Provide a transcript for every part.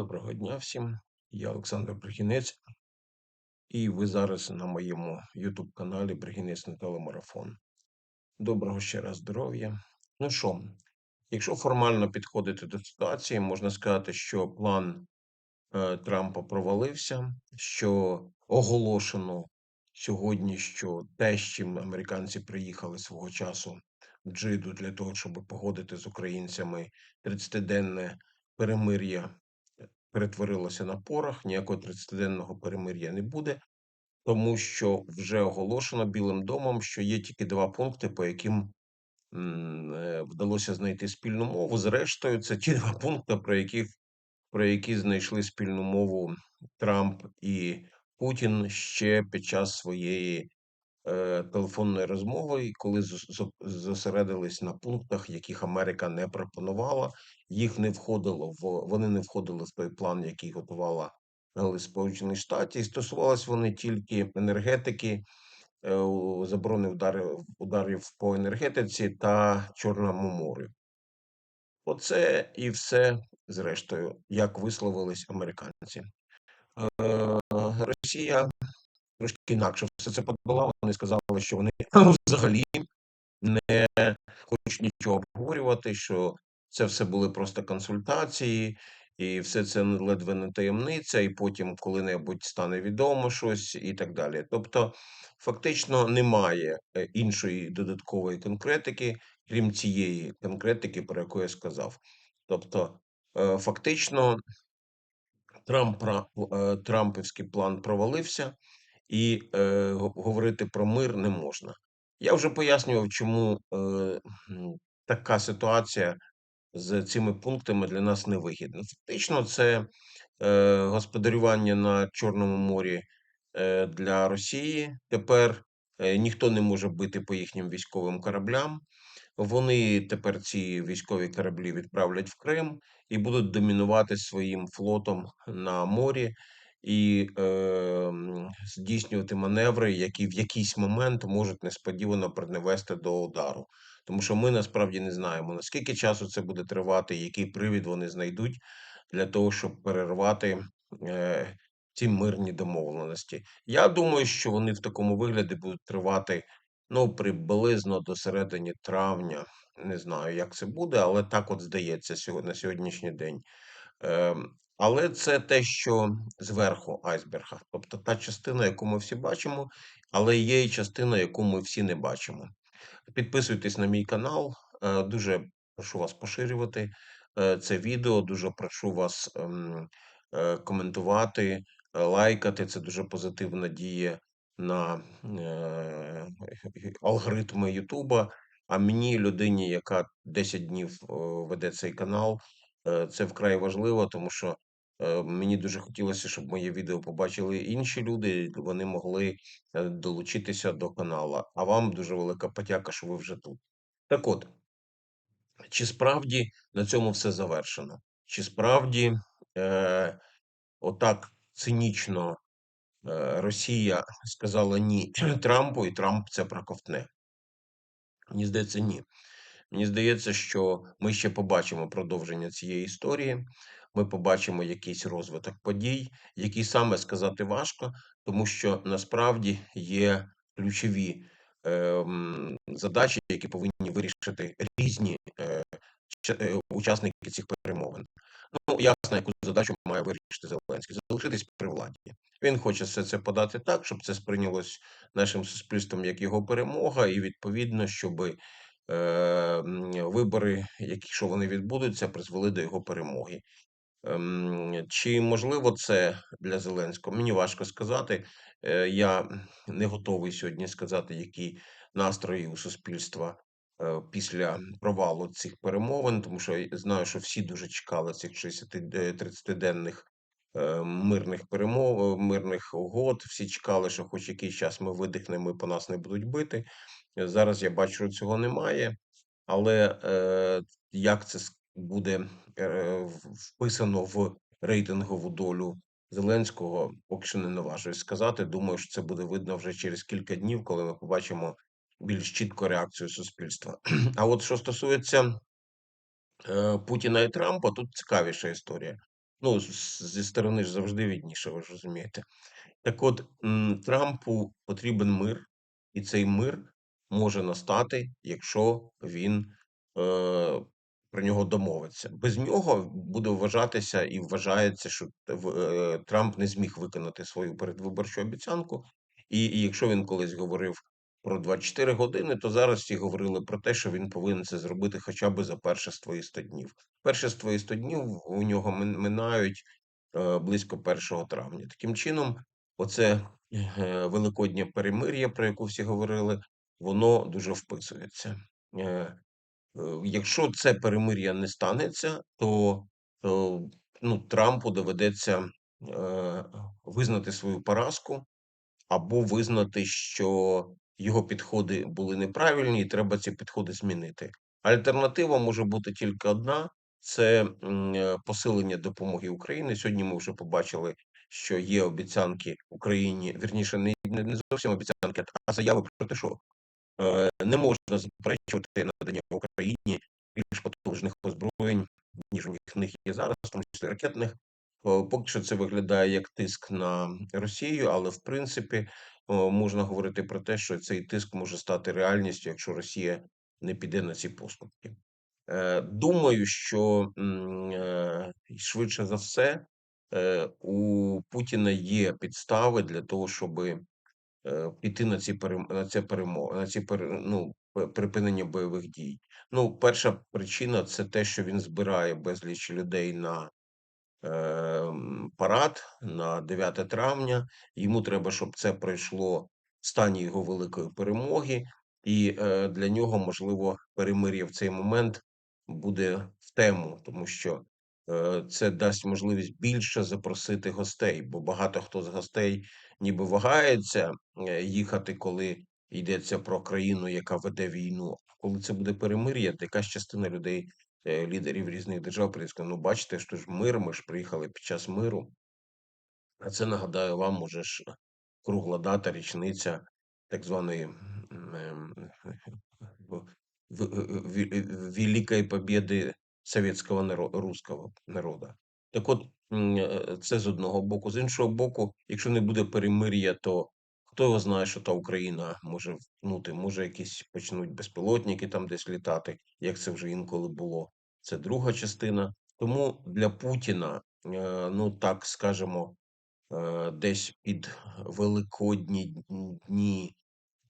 Доброго дня всім. Я Олександр Брехінець, і ви зараз на моєму YouTube каналі Брехінець на телемарафон. Доброго ще раз здоров'я. Ну що, якщо формально підходити до ситуації, можна сказати, що план е, Трампа провалився, що оголошено сьогодні, що те, з чим американці приїхали свого часу в Джиду для того, щоб погодити з українцями 30-денне перемир'я перетворилося на порох, ніякого 30-денного перемир'я не буде, тому що вже оголошено Білим домом, що є тільки два пункти, по яким е, вдалося знайти спільну мову. Зрештою, це ті два пункти, про які, про які знайшли спільну мову Трамп і Путін ще під час своєї телефонної розмови, і коли зос- зосередились на пунктах, яких Америка не пропонувала, їх не входило в вони не входили в той план, який готувала е, Сполучені Штати, і стосувалися вони тільки енергетики, е, заборони ударів ударів по енергетиці та Чорному морю. Оце і все, зрештою, як висловились американці. Е, Росія трошки інакше все це подала. Вони сказали, що вони взагалі не хочуть нічого обговорювати, що це все були просто консультації, і все це ледве не таємниця, і потім коли-небудь стане відомо щось і так далі. Тобто, фактично немає е, іншої додаткової конкретики, крім цієї конкретики, про яку я сказав. Тобто, е, фактично, Трамп, е, Трампівський план провалився і е, говорити про мир не можна. Я вже пояснював, чому е, така ситуація з цими пунктами для нас невигідна. Фактично, це е, господарювання на Чорному морі е, для Росії. Тепер е, ніхто не може бити по їхнім військовим кораблям. Вони тепер ці військові кораблі відправлять в Крим і будуть домінувати своїм флотом на морі і е, здійснювати маневри, які в якийсь момент можуть несподівано приневести до удару. Тому що ми насправді не знаємо, наскільки часу це буде тривати, який привід вони знайдуть для того, щоб перервати е, ці мирні домовленості. Я думаю, що вони в такому вигляді будуть тривати ну, приблизно до середини травня. Не знаю, як це буде, але так от здається на сьогоднішній день. Але це те, що зверху айсберга, тобто та частина, яку ми всі бачимо, але є і частина, яку ми всі не бачимо. Підписуйтесь на мій канал. е, Дуже прошу вас поширювати е, це відео. Дуже прошу вас ем, е, коментувати, лайкати. Це дуже позитивна дія на алгоритми Ютуба. А мені, людині, яка 10 днів веде цей канал, це вкрай важливо, тому що мені дуже хотілося, щоб моє відео побачили інші люди. і Вони могли е, долучитися до каналу. А вам дуже велика подяка, що ви вже тут. Так от, чи справді на цьому все завершено? Чи справді е, отак цинічно е, Росія сказала ні Трампу, і Трамп це проковтне? Мені здається, ні. Мені здається, що ми ще побачимо продовження цієї історії. Ми побачимо якийсь розвиток подій, які саме сказати важко, тому що насправді є ключові е, задачі, які повинні вирішити різні е, е, учасники цих перемовин. Ну, ясно, яку задачу має вирішити Зеленський залишитись при владі. Він хоче все це подати так, щоб це сприйнялось нашим суспільством як його перемога, і відповідно, щоби е, вибори, якщо вони відбудуться, призвели до його перемоги. Ем, Чи можливо це для Зеленського? Мені важко сказати. Е, Я не готовий сьогодні сказати, які настрої у суспільства е, після провалу цих перемовин, тому що я знаю, що всі дуже чекали цих 60-30-денних е, мирних перемов, мирних угод. Всі чекали, що хоч якийсь час ми видихнемо і по нас не будуть бити. Зараз я бачу, що цього немає, але е, як це буде е, вписано в рейтингову долю Зеленського, поки що не наважуюсь сказати. Думаю, що це буде видно вже через кілька днів, коли ми побачимо більш чітку реакцію суспільства. А от що стосується е, Путіна і Трампа, тут цікавіша історія. Ну, зі сторони ж завжди видніше, ви ж розумієте. Так от, Трампу потрібен мир, і цей мир може настати, якщо він, е, про нього домовиться. Без нього буде вважатися і вважається, що е, Трамп не зміг виконати свою передвиборчу обіцянку. І і якщо він колись говорив про 24 години, то зараз всі говорили про те, що він повинен це зробити хоча б за перші свої 100 днів. Перші свої 100 днів у нього минають, е, близько 1 травня. Таким чином, оце, е, великоднє перемир'я, про яке всі говорили, воно дуже вписується. Е, е, якщо це перемир'я не станеться, то, то ну, Трампу доведеться е, визнати свою поразку або визнати, що його підходи були неправильні, і треба ці підходи змінити. Альтернатива може бути тільки одна: це е, посилення допомоги Україні. Сьогодні ми вже побачили, що є обіцянки Україні, вірніше, не, зовсім обіцянки, а заяви про те, що е, не можна заперечувати надання Україні більш потужних озброєнь, ніж у них є зараз, тому числі ракетних. Поки що це виглядає як тиск на Росію, але в принципі можна говорити про те, що цей тиск може стати реальністю, якщо Росія не піде на ці поступки. Е, Думаю, що е, швидше за все е, у Путіна є підстави для того, щоб е, піти на ці на це перемо... на ці ну, припинення бойових дій. Ну, перша причина це те, що він збирає безліч людей на ем, парад на 9 травня. Йому треба, щоб це пройшло в стані його великої перемоги, і е, для нього можливо перемир'я в цей момент буде в тему, тому що е, це дасть можливість більше запросити гостей, бо багато хто з гостей ніби вагається е, їхати, коли йдеться про країну, яка веде війну. Коли це буде перемир'я, якась частина людей е, лідерів різних держав і ну бачите, що ж мир, ми ж приїхали під час миру. А це нагадаю вам, може ж кругла дата, річниця так званої ем, Великої Побєди совєтського наро- руського народу. Так от, е, це з одного боку. З іншого боку, якщо не буде перемир'я, то хто його знає, що та Україна може втнути, може якісь почнуть безпілотники там десь літати, як це вже інколи було. Це друга частина. Тому для Путіна, е, ну так скажемо, е, десь під великодні дні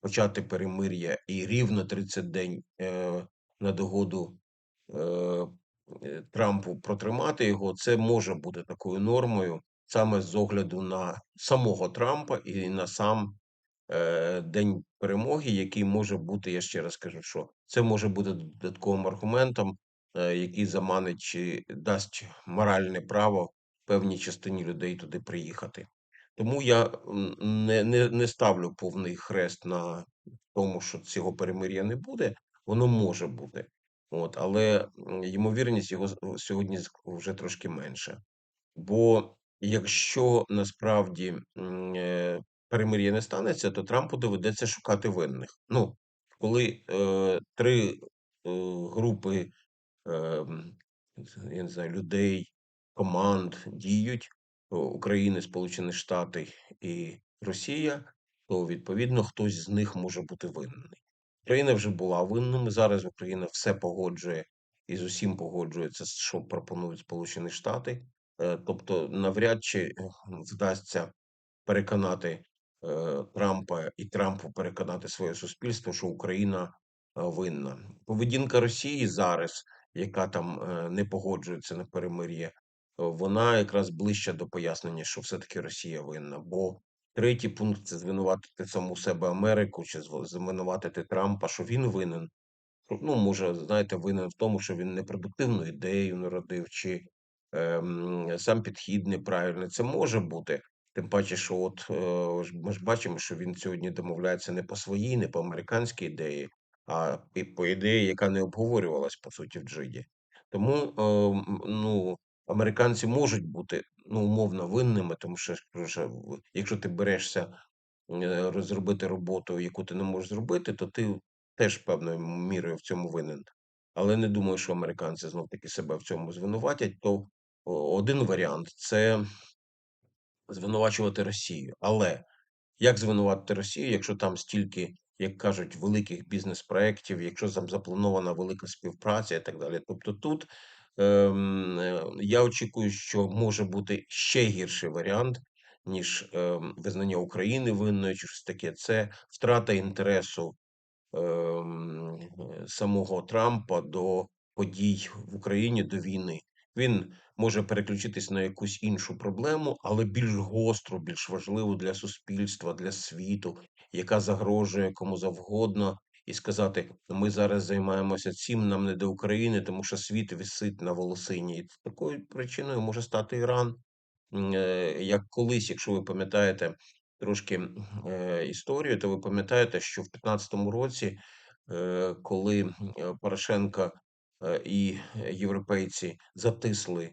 почати перемир'я і рівно 30 день на догоду Трампу протримати його, це може бути такою нормою саме з огляду на самого Трампа і на сам е, день перемоги, який може бути, я ще раз кажу, що це може бути додатковим аргументом, е, який заманить чи дасть моральне право певній частині людей туди приїхати. Тому я не, не, не ставлю повний хрест на тому, що цього перемир'я не буде. Воно може бути. От, але ймовірність його сьогодні вже трошки менша. Бо якщо насправді е, перемир'я не станеться, то Трампу доведеться шукати винних. Ну, коли е, три е, групи ем, я не знаю, людей, команд діють України, Сполучені Штати і Росія, то відповідно хтось з них може бути винний. Україна вже була винним. Зараз Україна все погоджує і з усім погоджується, що пропонують Сполучені Штати. Е, Тобто, навряд чи е, вдасться переконати е, Трампа і Трампу переконати своє суспільство, що Україна винна. Поведінка Росії зараз, яка там не погоджується на перемир'я, вона якраз ближче до пояснення, що все-таки Росія винна. Бо третій пункт це звинуватити саму себе Америку чи звинуватити Трампа, що він винен. Ну, може, знаєте, винен в тому, що він непродуктивну ідею народив, чи ем, сам підхід неправильний. Це може бути. Тим паче, що от е, ми ж бачимо, що він сьогодні домовляється не по своїй, не по американській ідеї, а по ідеї, яка не обговорювалась по суті в Джиді. Тому е, ну, американці можуть бути ну, умовно винними, тому що, якщо ти берешся е, розробити роботу, яку ти не можеш зробити, то ти теж певною мірою в цьому винен. Але не думаю, що американці знов таки себе в цьому звинуватять. То один варіант це звинувачувати Росію. Але як звинуватити Росію, якщо там стільки, як кажуть, великих бізнес-проектів, якщо там запланована велика співпраця і так далі. Тобто тут я очікую, що може бути ще гірший варіант, ніж ем, визнання України винною, чи щось таке. Це втрата інтересу ем, е, самого Трампа до подій в Україні до війни. Він може переключитись на якусь іншу проблему, але більш гостру, більш важливу для суспільства, для світу, яка загрожує кому завгодно, і сказати: ми зараз займаємося цим, нам не до України, тому що світ висить на волосині. І такою причиною може стати Іран. Е, Як колись, якщо ви пам'ятаєте трошки е, історію, то ви пам'ятаєте, що в 15-му році, е, коли е, і європейці затисли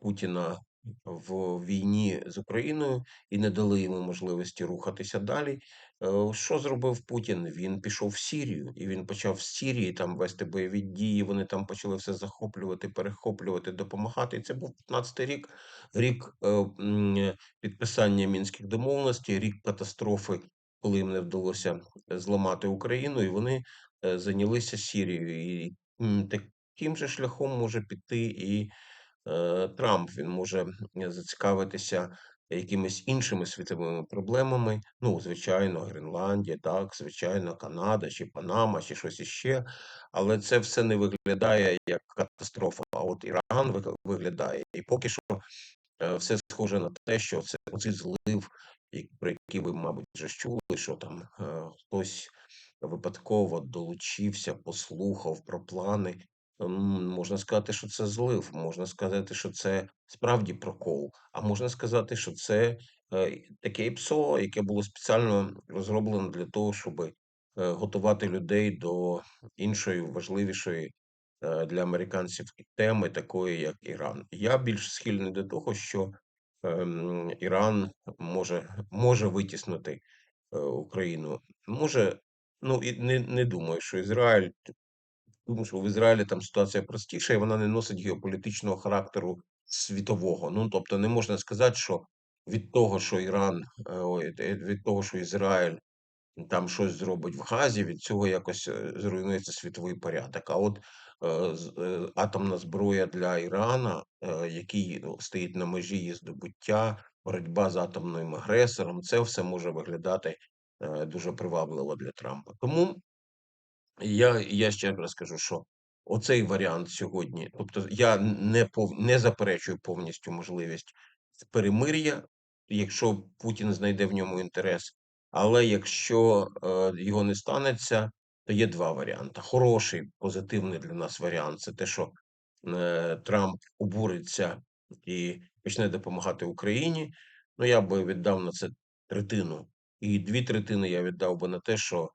Путіна в війні з Україною і не дали йому можливості рухатися далі. Е, Що зробив Путін? Він пішов в Сірію, і він почав з Сірії там вести бойові дії. Вони там почали все захоплювати, перехоплювати, допомагати. І це був 15-й рік, рік е, підписання мінських домовленостей, рік катастрофи, коли їм не вдалося зламати Україну, і вони е, зайнялися Сірією. І таким же шляхом може піти і е, Трамп. Він може е, зацікавитися якимись іншими світовими проблемами. Ну, звичайно, Гренландія, так, звичайно, Канада чи Панама, чи щось іще. Але це все не виглядає як катастрофа. А от Іран виглядає. І поки що е, все схоже на те, що це оцей злив, про який ви, мабуть, вже чули, що там е, хтось випадково долучився, послухав про плани. Можна сказати, що це злив, можна сказати, що це справді прокол, а можна сказати, що це е, таке ПСО, яке було спеціально розроблено для того, щоб е, готувати людей до іншої важливішої е, для американців теми, такої як Іран. Я більш схильний до того, що Іран може, може витіснити Україну. Може, ну і не, не думаю, що Ізраїль Думаю, що в Ізраїлі там ситуація простіша, і вона не носить геополітичного характеру світового. Ну тобто, не можна сказати, що від того, що Іран, е, е, від того, що Ізраїль там щось зробить в Газі, від цього якось е, зруйнується світовий порядок. А от атомна зброя для Ірана, який ну, стоїть на межі її здобуття, боротьба з атомним агресором, це все може виглядати дуже привабливо для Трампа. Тому. Я я ще раз кажу, що оцей варіант сьогодні, тобто я не пов не заперечую повністю можливість перемир'я, якщо Путін знайде в ньому інтерес. Але якщо е, його не станеться, то є два варіанти. Хороший, позитивний для нас варіант це те, що е, Трамп обуриться і почне допомагати Україні. Ну я би віддав на це третину, і дві третини я віддав би на те, що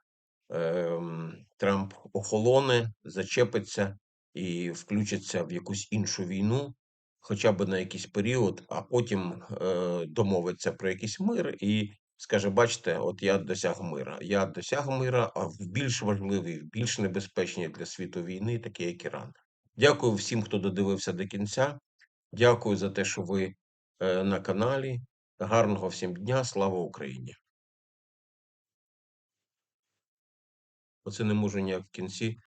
Трамп охолоне, зачепиться і включиться в якусь іншу війну, хоча б на якийсь період, а потім е, домовиться про якийсь мир і скаже: бачите, от я досяг мира. Я досяг мира, а в більш важливій, в більш небезпечній для світу війни, такі як Іран. Дякую всім, хто додивився до кінця. Дякую за те, що ви е, на каналі. Гарного всім дня. Слава Україні! Оце не можу ніяк в кінці